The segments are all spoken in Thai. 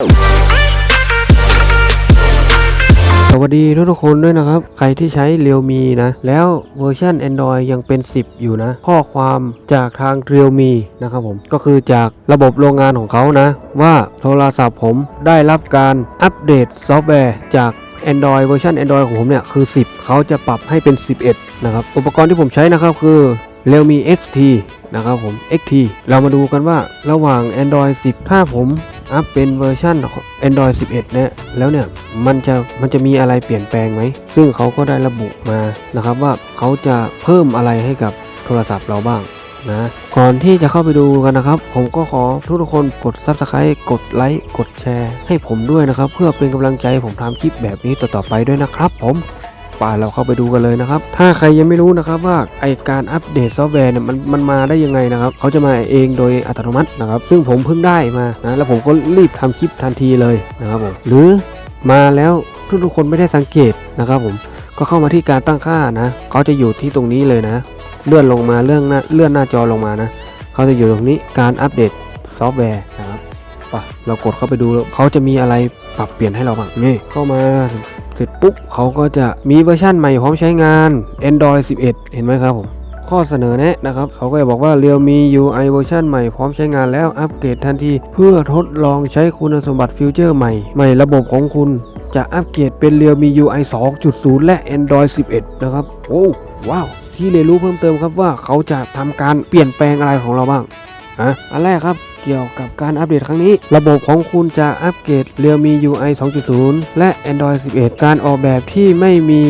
สวัสดีทุกๆคนด้วยนะครับ ใครที่ใช้เรียวมีนะ แล้วเวอร์ชัน Android ยังเป็น 10 อยู่นะ ข้อความจากทางเรียวมีนะครับผม ก็คือจากระบบโรงงานของเขานะ ว่าโทรศัพท์ผมได้รับการอัปเดตซอฟต์แวร์จาก Android เวอร์ชัน Android ของผมเนี่ย คือ 10 เขาจะปรับให้เป็น 11 นะครับ อุปกรณ์ที่ผมใช้นะครับคือ Realme XT นะครับผม XT เรามาดูกันว่าระหว่าง Android 10 ถ้าผม อัพเป็นเวอร์ชันของ Android 11เนี่ยแล้วเนี่ยมันจะมันจะมีอะไรเปลี่ยนแปลงไหม ซึ่งเขาก็ได้ระบุมานะครับว่าเขาจะเพิ่มอะไรให้กับโทรศัพท์เราบ้างนะก่อนที่จะเข้าไปดูกันนะครับ ผมก็ขอทุกคนกด Subscribe กดไลค์กดแชร์ ให้ผมด้วยนะครับ เพื่อเป็นกำลังใจผมทำคลิปแบบนี้ต่อๆไปด้วยนะครับผม ป่าเราเข้าไปดูกันเลยนะครับ ถ้าใครยังไม่รู้นะครับว่าไอการอัปเดตซอฟต์แวร์เนี่ยมันมันมาได้ยังไงนะครับเขาจะมาเองโดยอัตโนมัตินะครับ ซึ่งผมเพิ่งได้มานะแล้วผมก็รีบทำคลิปทันทีเลยนะครับผมหรือมาแล้วทุกๆคนไม่ได้สังเกตนะครับผมก็เข้ามาที่การตั้งค่านะเขาจะอยู่ที่ตรงนี้เลยนะ เลื่อนลงมาเรื่องหน้าเลื่อนหน้าจอลงมานะเขาจะอยู่ตรงนี้การอัปเดตซอฟต์แวร์นะครับป่ะเรากดเข้าไปดูเขาจะมีอะไรปรับเปลี่ยนให้เราบ้างนี่เข้ามา เสร็จปุ๊บเขาก็จะมีเวอร์ชั่นใหม่พร้อมใช้งาน Android 11 เห็นไหมครับผม ข้อเสนอแนะนะครับ เขาก็จะบอกว่า Realme UI เวอร์ชันใหม่พร้อมใช้งานแล้วอัปเกรดทันที เพื่อทดลองใช้คุณสมบัติฟิวเจอร์ใหม่ ใหม่ระบบของคุณจะอัปเกรดเป็น Realme UI 2.0 และ Android 11 นะครับ โอ้ว้าว ที่เรียนรู้เพิ่มเติมครับว่าเขาจะทำการเปลี่ยนแปลงอะไรของเราบ้างอะอันแรกครับ เกี่ยวกับการอัปเดตครั้งนี้ ระบบของคุณจะอัปเกรดเรียวมี UI 2.0 และ Android 11 การออกแบบที่ไม่มี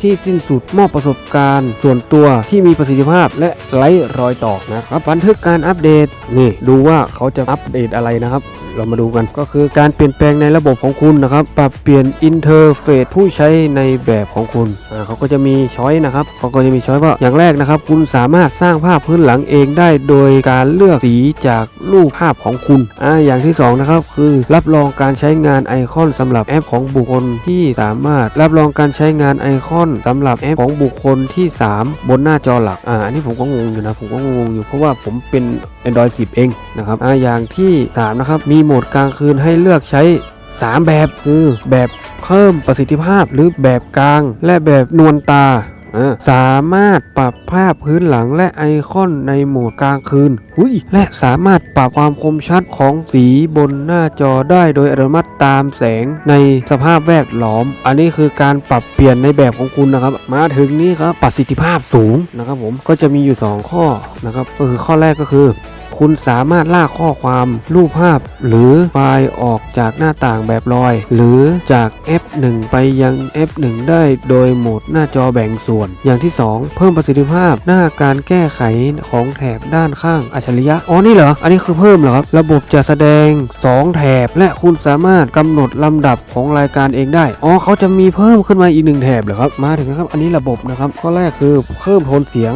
ที่สิ้นสุดมอบประสบการณ์ ส่วนตัวที่มีประสิทธิภาพและไร้รอยต่อนะครับบันทึกการอัปเดตนี่ดูว่าเขาจะอัปเดตอะไรนะครับ เรามาดูกันก็คือการเปลี่ยนแปลงในระบบของคุณนะครับ ปรับเปลี่ยนอินเทอร์เฟซผู้ใช้ในแบบของคุณอ่าเขาก็จะมีช้อยนะครับเขาก็จะมีช้อยว่าอย่างแรกนะครับ คุณสามารถสร้างภาพพื้นหลังเองได้โดยการเลือกสีจากรูปภาพของคุณอ่าอย่างที่สองนะครับคือรับรองการใช้งานไอคอนสำหรับแอปของบุคคลที่สามารถรับรองการใช้งานไอคอนสำหรับแอปของบุคคลที่ 3 บนหน้าจอหลักอ่าอันนี้ผมก็งงอยู่นะผมก็งงอยู่เพราะว่าผมเป็น Android 10 เองนะครับอ่าอย่างที่3นะครับมีโหมดกลางคืนให้เลือกใช้ 3 แบบคือแบบเพิ่มประสิทธิภาพหรือแบบกลาง และแบบนวลตาสามารถปรับภาพพื้นหลังและไอคอนในโหมดกลางคืนอุ้ยและสามารถปรับความคมชัดของสีบนหน้าจอได้โดยอัตโนมัติตามแสงในสภาพแวดล้อม อันนี้คือการปรับเปลี่ยนในแบบของคุณนะครับ มาถึงนี่ครับประสิทธิภาพสูงนะครับผมก็จะมีอยู่ 2 ข้อนะครับก็คือข้อแรกก็คือ คุณสามารถลากข้อความรูปภาพ หรือไฟล์ออกจากหน้าต่างแบบลอย หรือจาก F1 ไปยัง F1 ได้โดยโหมดหน้าจอแบ่งส่วน อย่างที่ 2 เพิ่มประสิทธิภาพหน้าการแก้ไขของแถบด้านข้างอัจฉริยะอ๋อนี่เหรออันนี้คือเพิ่มเหรอครับระบบจะแสดง 2 แถบ และคุณสามารถกำหนดลำดับของรายการเองได้อ๋อเขาจะมีเพิ่มขึ้นมาอีกหนึ่งแถบเหรอครับมาถึงนะครับอันนี้ระบบนะครับข้อแรกคือเพิ่มโทนเสียง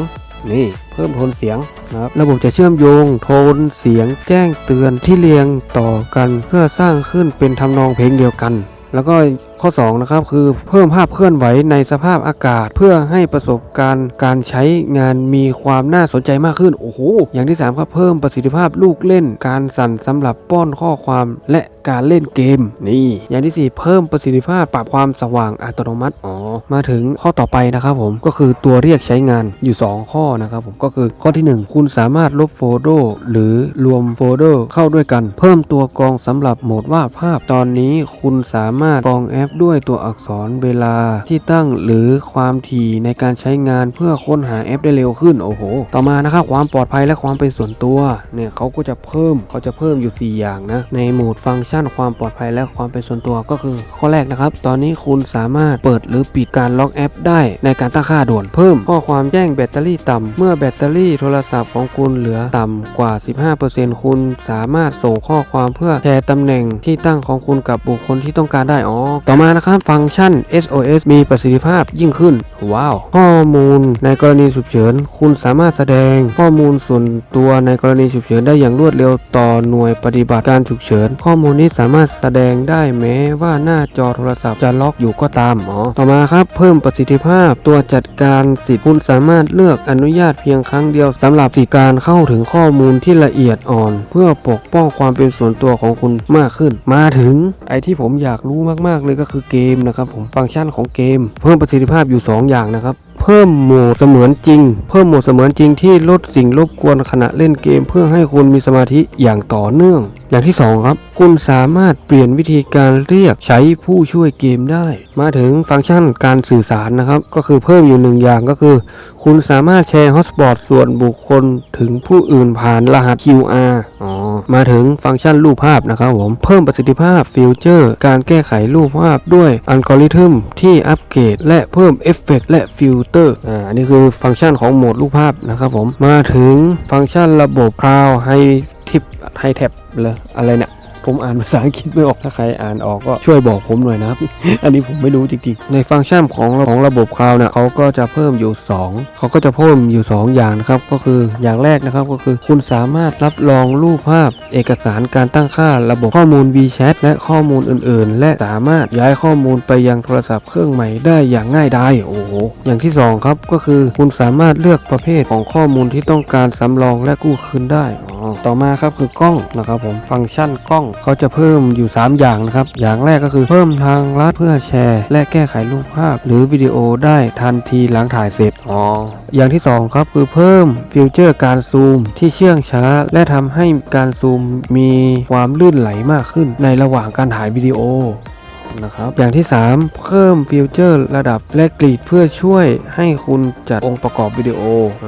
นี่ พิ่มโทนเสียงนะครับระบบจะเชื่อมโยงโทนเสียงแจ้งเตือนที่เรียงต่อกันเพื่อสร้างขึ้นเป็นทำนองเพลงเดียวกัน แล้วก็ ข้อ 2 นะครับ คือเพิ่มภาพเคลื่อนไหวในสภาพอากาศ เพื่อให้ประสบการณ์การใช้งานมีความน่าสนใจมากขึ้น โอ้โห อย่างที่ 3 ครับ เพิ่มประสิทธิภาพลูกเล่น การสั่นสำหรับป้อนข้อความและการเล่นเกมนี่ อย่างที่ 4 เพิ่มประสิทธิภาพปรับความสว่างอัตโนมัติอ๋อมาถึงข้อต่อไปนะครับผมก็คือตัวเรียกใช้งานอยู่ 2 ข้อนะครับผมก็คือข้อทีหนึ่1 คุณสามารถลบโฟลเดอร์หรือรวมโฟลเดอร์เข้าด้วยกัน เพิ่มตัวกรองสำหรับโหมดวาดภาพตอนนี้คุณสามารถกรองแอปด้วยตัวอักษรเวลาที่ตั้งหรือความถี่ในการใช้งานเพื่อค้นหาแอปได้เร็วขึ้นโอ้โห ต่อมานะครับความปลอดภัยและความเป็นส่วนตัวเนี่ยเขาก็จะเพิ่มเขาจะเพิ่มอยู่ 4 อย่างนะในโหมดฟังก์ชันความปลอดภัยและความเป็นส่วนตัวก็คือ ข้อแรกนะครับตอนนี้คุณสามารถเปิดหรือปิดการล็อกแอป ได้ในการตั้งค่าด่วนเพิ่ม ข้อความแจ้งแบตเตอรี่ต่ำเมื่อแบตเตอรี่โทรศัพท์ของคุณเหลือต่ำกว่า 15%คุณสามารถส่งข้อความเพื่อแชร์ตำแหน่งที่ตั้งของคุณกับบุคคลที่ต้องการได้อ๋อต่อมานะครับฟังก์ชัน SOS มีประสิทธิภาพยิ่งขึ้น ว้าว ข้อมูลในกรณีฉุกเฉิน คุณสามารถแสดงข้อมูลส่วนตัวในกรณีฉุกเฉินได้อย่างรวดเร็วต่อหน่วยปฏิบัติการฉุกเฉิน ข้อมูลนี้สามารถแสดงได้แม้ว่าหน้าจอโทรศัพท์จะล็อกอยู่ก็ตามอ๋อต่อมาครับ เพิ่มประสิทธิภาพตัวจัดการสิทธิ์คุณสามารถเลือกอนุญาตเพียงครั้งเดียวสำหรับสิทธิการเข้าถึงข้อมูลที่ละเอียดอ่อน เพื่อปกป้องความเป็นส่วนตัวของคุณมากขึ้น มาถึงไอที่ผมอยากรู้มากๆเลยก็คือเกมนะครับผมฟังก์ชันของเกม เพิ่มประสิทธิภาพอยู่ 2 อย่างนะครับเพิ่มโหมดเสมือนจริง เพิ่มโหมดเสมือนจริงที่ลดสิ่งรบกวนขณะเล่นเกม เพื่อให้คุณมีสมาธิอย่างต่อเนื่อง อย่างที่ 2 ครับ คุณสามารถเปลี่ยนวิธีการเรียกใช้ผู้ช่วยเกมได้ มาถึงฟังก์ชันการสื่อสารนะครับ ก็คือเพิ่มอยู่หนึ่งอย่างก็คือ คุณสามารถแชร์ฮอสปอตส่วนบุคคลถึงผู้อื่นผ่านรหัส QR อ๋อมาถึงฟังก์ชันรูปภาพนะครับผม เพิ่มประสิทธิภาพฟิวเจอร์ การแก้ไขรูปภาพด้วยอัลกอริทึมที่อัปเกรดและเพิ่มเอฟเฟกต์และฟิลเตอร์อ่าอันนี้คือฟังก์ชันของโหมดรูปภาพนะครับผมมาถึงฟังก์ชันระบบคลาวไฮ ทิปไฮแท็บเลยอะไรเนี่ยผมอ่านภาษาอังกฤษไม่ออก ถ้าใครอ่านออกก็ช่วยบอกผมหน่อยนะครับ อันนี้ผมไม่รู้จริงๆ ในฟังก์ชันของของระบบคลาวด์เน่ยเขาก็จะเพิ่มอยู่ 2 เขาก็จะเพิ่มอยู่ 2 อย่างนะครับ ก็คืออย่างแรกนะครับก็คือ คุณสามารถรับรองรูปภาพ เอกสารการตั้งค่าระบบข้อมูล WeChat และข้อมูลอื่นๆ และสามารถย้ายข้อมูลไปยังโทรศัพท์เครื่องใหม่ได้อย่างง่ายดายโอ้โห อย่างที่ 2 ครับก็คือคุณสามารถเลือกประเภทของข้อมูลที่ต้องการสำรองและกู้คืนได้ ต่อมาครับคือกล้องนะครับผมฟังก์ชันกล้องเขาจะเพิ่มอยู่ 3 อย่างนะครับ อย่างแรกก็คือเพิ่มทางลัดเพื่อแชร์ และแก้ไขรูปภาพ หรือวิดีโอได้ทันทีหลังถ่ายเสร็จอ๋ออย่างที่ 2 ครับคือเพิ่มฟิวเจอร์การซูมที่เชื่องช้า และทำให้การซูมมีความลื่นไหลมากขึ้นในระหว่างการถ่ายวิดีโอนะครับอย่างที่ 3 เพิ่มฟิวเจอร์ระดับและกรีดเพื่อช่วยให้คุณจัดองค์ประกอบวิดีโออ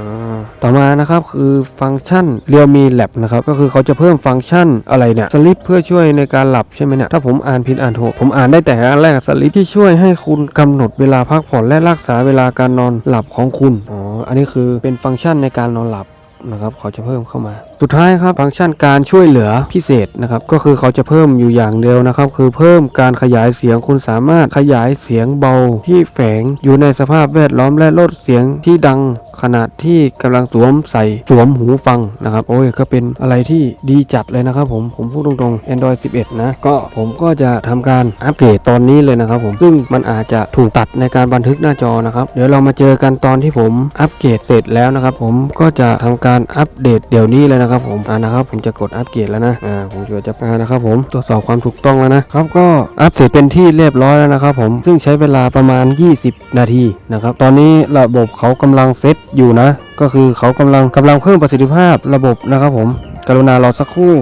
ต่อมานะครับคือฟังก์ชัน Realme Lab นะครับก็คือเขาจะเพิ่มฟังก์ชันอะไรเนี่ยสลิปเพื่อช่วยในการหลับใช่ไหมเนี่ยถ้าผมอ่านผิดอ่านถูกผมอ่านได้แต่อันแรกสลิปที่ช่วยให้คุณกำหนดเวลาพักผ่อนและรักษาเวลาการนอนหลับของคุณอ๋ออันนี้คือเป็นฟังก์ชันในการนอนหลับ นะครับเขาจะเพิ่มเข้ามา สุดท้ายครับฟังก์ชันการช่วยเหลือพิเศษนะครับก็คือเขาจะเพิ่มอยู่อย่างเดียวนะครับ คือเพิ่มการขยายเสียงคุณสามารถขยายเสียงเบาที่แฝงอยู่ในสภาพแวดล้อมและลดเสียงที่ดังขณะที่กำลังสวมใส่สวมหูฟังนะครับโอ้ยก็เป็นอะไรที่ดีจัดเลยนะครับผมผมพูดตรงๆ Android 11 นะ ก็ผมก็จะทำการอัปเกรดตอนนี้เลยนะครับผมซึ่งมันอาจจะถูกตัดในการบันทึกหน้าจอนะครับเดี๋ยวเรามาเจอกันตอนที่ผมอัปเกรดเสร็จแล้วนะครับผมก็จะทำการอัปเดตเดี๋ยวนี้เลยนะครับผมอ่านะครับผมจะกดอัปเกรดแล้วนะอ่าผมจะจะอ่านะครับผมตรวจสอบความถูกต้องแล้วนะครับก็อัปเสร็จเป็นที่เรียบร้อยแล้วนะครับผมซึ่งใช้เวลาประมาณ 20 นาทีนะครับตอนนี้ระบบเขากำลังเซตอยู่นะ ก็คือเขากำลังกำลังเพิ่มประสิทธิภาพระบบนะครับผมกรุณารอสักครู่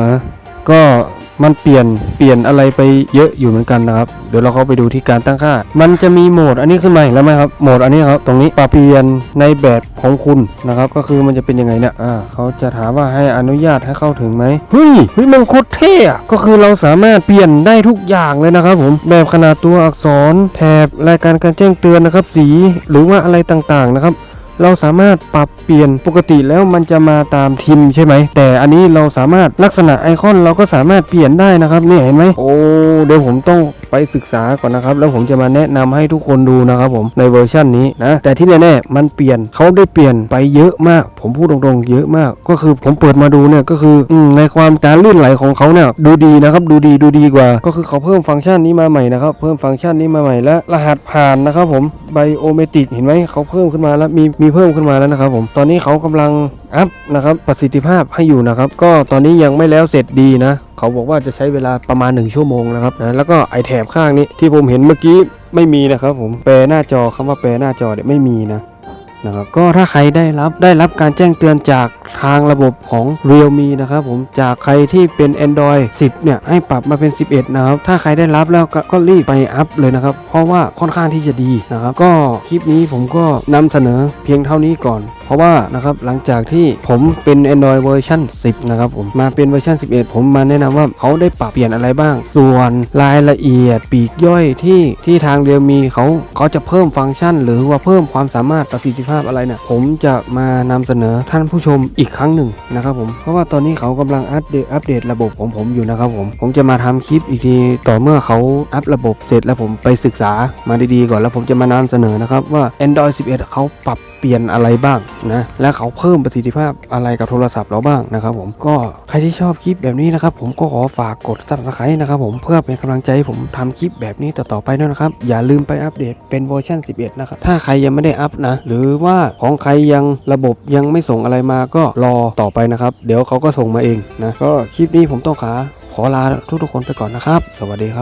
นะก็มันเปลี่ยนเปลี่ยนอะไรไปเยอะอยู่เหมือนกันนะครับ เดี๋ยวเราเข้าไปดูที่การตั้งค่า มันจะมีโหมดอันนี้ขึ้นมาแล้วไหมครับ โหมดอันนี้ครับ ตรงนี้ปรับเปลี่ยนในแบบของคุณนะครับ ก็คือมันจะเป็นยังไงเนี่ย อ่า เขาจะถามว่าให้อนุญาตให้เข้าถึงไหมเฮ้ย เฮ้ย มันโคตรเท่อะก็คือเราสามารถเปลี่ยนได้ทุกอย่างเลยนะครับผม แบบขนาดตัวอักษร แถบ รายการการแจ้งเตือนนะครับ สี หรือว่าอะไรต่างๆนะครับ เราสามารถปรับเปลี่ยนปกติแล้วมันจะมาตามทิมใช่ไหม แต่อันนี้เราสามารถลักษณะไอคอนเราก็สามารถเปลี่ยนได้นะครับเนี่ยเห็นไหมโอ้เดี๋ยวผมต้องไปศึกษาก่อนนะครับ แล้วผมจะมาแนะนำให้ทุกคนดูนะครับผมในเวอร์ชันนี้นะแต่ที่แน่ๆมันเปลี่ยนเขาได้เปลี่ยนไปเยอะมาก ผมพูดตรงๆ เยอะมาก ก็คือผมเปิดมาดูเนี่ยก็คือในความการลื่นไหลของเขาเนี่ยดูดีนะครับดูดีดูดีกว่า ก็คือเขาเพิ่มฟังก์ชันนี้มาใหม่นะครับเพิ่มฟังก์ชันนี้มาใหม่และรหัสผ่านนะครับผมไบโอเมตริกเห็นไหมเขาเพิ่มขึ้นมาแล้วมีมีเพิ่มขึ้นมาแล้วนะครับผมตอนนี้เขากำลังอัพนะครับประสิทธิภาพให้อยู่นะครับ ก็ตอนนี้ยังไม่แล้วเสร็จดีนะ เขาบอกว่าจะใช้เวลาประมาณ 1 ชั่วโมงนะครับนะแล้วก็ไอแถบข้างนี้ที่ผมเห็นเมื่อกี้ไม่มีนะครับผมแปลหน้าจอคำว่าแปลหน้าจอเนี่ยไม่มีนะนะครับก็ถ้าใครได้รับได้รับการแจ้งเตือนจาก ทางระบบของ Realme นะครับผมจากใครที่เป็น Android 10 เนี่ย ให้ปรับมาเป็น 11 นะครับ ถ้าใครได้รับแล้วก็กรีบไปอัพเลยนะครับ เพราะว่าค่อนข้างที่จะดีนะครับ ก็คลิปนี้ผมก็นำเสนอเพียงเท่านี้ก่อน เพราะว่านะครับหลังจากที่ผมเป็น Android เวอร์ชัน10 นะครับผมมาเป็นเวอร์ชัน11 ผมมาแนะนำว่าเขาได้ปรับเปลี่ยนอะไรบ้าง ส่วนรายละเอียดปีกย่อยที่ที่ทางเรียวมีเขาเขาจะเพิ่มฟังก์ชัน หรือว่าเพิ่มความสามารถประสิทธิภาพอะไรเนี่ยผมจะมานำเสนอท่านผู้ชมอีกีกครั้งหนึ่งนะครับผมเพราะว่าตอนนี้เขากำลังอัปเดตอัปเดตระบบของผมอยู่นะครับผมผมจะมาทำคลิปอีกทีต่อเมื่อเขาอัประบบเสร็จแล้วผมไปศึกษามาดีๆก่อนแล้วผมจะมานำเสนอนะครับว่า Android 11 เขาปรับเปลี่ยนอะไรบ้างนะและเขาเพิ่มประสิทธิภาพอะไรกับโทรศัพท์เราบ้างนะครับผมก็ใครที่ชอบคลิปแบบนี้นะครับผมก็ขอฝากกด subscribe นะครับผมเพื่อเป็นกำลังใจให้ผมทำคลิปแบบนี้ต่อๆไปด้วยนะครับ อย่าลืมไปอัปเดตเป็นเวอร์ชัน11 นะครับถ้าใครยังไม่ได้อัปนะหรือว่าของใครยังระบบยังไม่ส่งอะไรมาก็รอต่อไปนะครับ เดี๋ยวเขาก็ส่งมาเองนะ ก็คลิปนี้ผมต้องขาขอลาทุกทุกคนไปก่อนนะครับ สวัสดีครับ